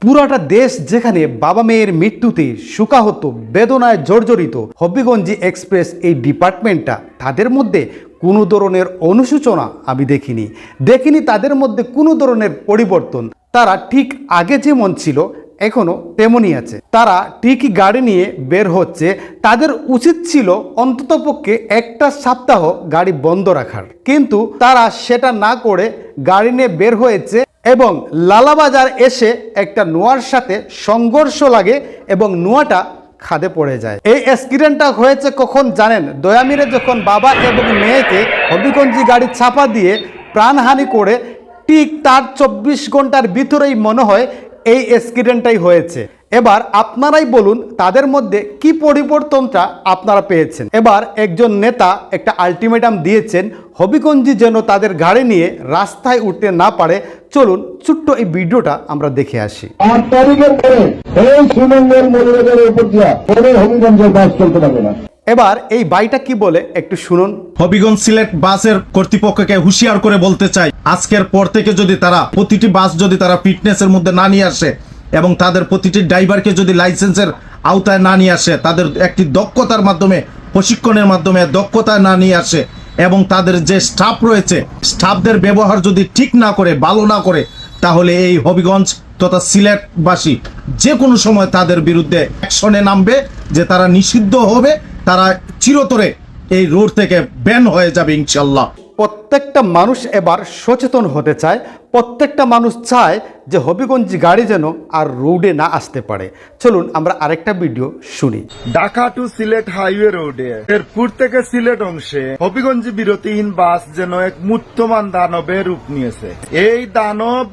পুরাটা দেশ যেখানে বাবা মেয়ের মৃত্যুতে সুকাহত বেদনায় জর্জরিত হবিগঞ্জি এক্সপ্রেস এই ডিপার্টমেন্টটা, তাদের মধ্যে কোনো ধরনের অনুশোচনা আমি দেখিনি। দেখিনি তাদের মধ্যে কোনো ধরনের পরিবর্তন। তারা ঠিক আগে যেমন ছিল, এখনও তেমনই আছে। তারা ঠিকই গাড়ি নিয়ে বের হচ্ছে। তাদের উচিত ছিল অন্ততপক্ষে একটা সপ্তাহ গাড়ি বন্ধ রাখার। কিন্তু তারা সেটা না করে গাড়ি নিয়ে বের হয়েছে এবং লালাবাজার এসে একটা নোয়ার সাথে সংঘর্ষ লাগে এবং নোয়াটা খাদে পড়ে যায়। এই অ্যাক্সিডেন্টটা হয়েছে কখন জানেন? দয়ামিরে যখন বাবা এবং মেয়েকে হবিগঞ্জি গাড়ি ছাপা দিয়ে প্রাণহানি করে, ঠিক তার চব্বিশ ঘণ্টার ভিতরেই মনে হয় এই অ্যাক্সিডেন্টটাই হয়েছে। এবার আপনারাই বলুন, তাদের মধ্যে কি পরিবর্তনটা আপনারা পেয়েছেন? এবার একজন নেতা একটা আলটিমেটাম দিয়েছেন হবিগঞ্জি যেন তাদের গাড়ি নিয়ে রাস্তায় উঠতে না পারে। চলুন, ছোট্ট এই ভিডিওটা আমরা দেখে আসি। আট তারিখের পরে এই সুমঙ্গল মরিবাজারের উপর দিয়া হবিগঞ্জের বাস চলতে পারবে না। এবার এই বাইটা কি বলে একটু শুনুন। হবিগঞ্জ সিলেট বাসের কর্তৃপক্ষকে হুঁশিয়ার করে বলতে চাই, আজকের পর থেকে যদি তারা প্রতিটি বাস যদি তারা ফিটনেসের মধ্যে না নিয়ে আসে এবং তাদের প্রতিটি ড্রাইভারকে যদি লাইসেন্সের আওতায় না নিয়ে আসে, তাদের একটি দক্ষতার মাধ্যমে, প্রশিক্ষণের মাধ্যমে দক্ষতা না নিয়ে আসে এবং তাদের যে স্টাফ রয়েছে, স্টাফদের ব্যবহার যদি ঠিক না করে, ভালো না করে, তাহলে এই হবিগঞ্জ তথা সিলেটবাসী যে কোনো সময় তাদের বিরুদ্ধে অ্যাকশনে নামবে, যে তারা নিষিদ্ধ হবে তারা চিরতরে এই রোড থেকে ব্যান হয়ে যাবে ইনশাল্লাহ প্রত্যেকটা মানুষ এবার সচেতন হতে চায় প্রত্যেকটা মানুষ চায় যে হবিগঞ্জি গাড়ি যেন আর রোডে না আসতে পারে। চলুন আমরা আরেকটা ভিডিও শুনি। ঢাকা টু সিলেট হাইওয়ে রোডে এরপুর থেকে সিলেট অংশে হবিগঞ্জ বিরতিহীন বাস যেন এক মূর্তমান দানবের রূপ নিয়েছে। এই দানব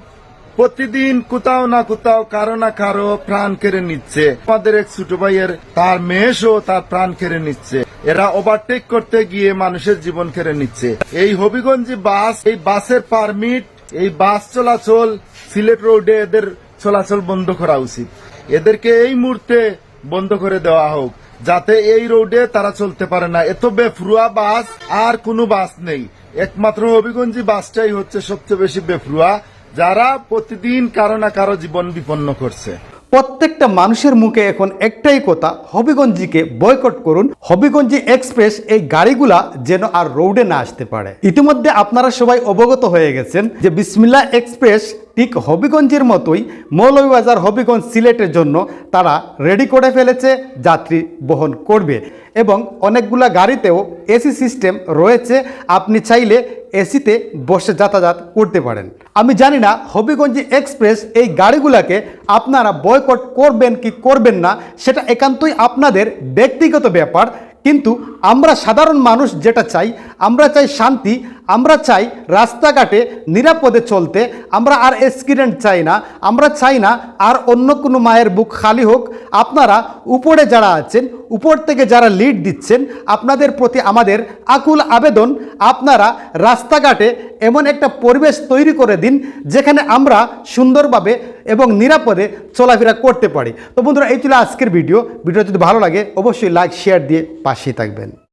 প্রতিদিন কোথাও না কোথাও কারও না কারও প্রাণ কেড়ে নিচ্ছে। আমাদের এক ছোট ভাইয়ের তার মেয়েসও তার প্রাণ কেড়ে নিচ্ছে। এরা ওভারটেক করতে গিয়ে মানুষের জীবন কেড়ে নিচ্ছে। এই হবিগঞ্জি বাস, এই বাসের পারমিট এই বাস চলাচল, সিলেট রোডে এদের চলাচল বন্ধ করা উচিত। এদেরকে এই মুহূর্তে বন্ধ করে দেওয়া হোক, যাতে এই রোডে তারা চলতে পারে না। এত বেফরুয়া বাস, আর কোনো বাস নেই। একমাত্র হবিগঞ্জি বাসটাই হচ্ছে সবচেয়ে বেশি বেফরুয়া। যারা প্রতিদিন কারও না কারও জীবন বিপন্ন করছে। প্রত্যেকটা মানুষের মুখে এখন একটাই কথা, হবিগঞ্জিকে বয়কট করুন। হবিগঞ্জি এক্সপ্রেস এই গাড়িগুলা যেন আর রোডে না আসতে পারে। ইতিমধ্যে আপনারা সবাই অবগত হয়ে গেছেন যে বিসমিল্লা এক্সপ্রেস ঠিক হবিগঞ্জের মতোই মৌলভীবাজার হবিগঞ্জ সিলেটের জন্য তারা রেডি করে ফেলেছে, যাত্রী বহন করবে। এবং অনেকগুলা গাড়িতেও এসি সিস্টেম রয়েছে। আপনি চাইলে এসিতে বসে যাতায়াত করতে পারেন। আমি জানি না, হবিগঞ্জ এক্সপ্রেস এই গাড়িগুলোকে আপনারা বয়কট করবেন কি করবেন না, সেটা একান্তই আপনাদের ব্যক্তিগত ব্যাপার। কিন্তু আমরা সাধারণ মানুষ যেটা চাই আমরা চাই শান্তি, আমরা চাই রাস্তাঘাটে নিরাপদে চলতে, আমরা আর অ্যাক্সিডেন্ট চাই না, আমরা চাই না আর অন্য কোনো মায়ের বুক খালি হোক। আপনারা উপরে যারা আছেন, উপর থেকে যারা লিড দিচ্ছেন, আপনাদের প্রতি আমাদের আকুল আবেদন, আপনারা রাস্তাঘাটে এমন একটা পরিবেশ তৈরি করে দিন যেখানে আমরা সুন্দরভাবে এবং নিরাপদে চলাফেরা করতে পারি। তো বন্ধুরা, এই ছিল আজকের ভিডিও। ভিডিও যদি ভালো লাগে, অবশ্যই লাইক শেয়ার দিয়ে পাশেই থাকবেন।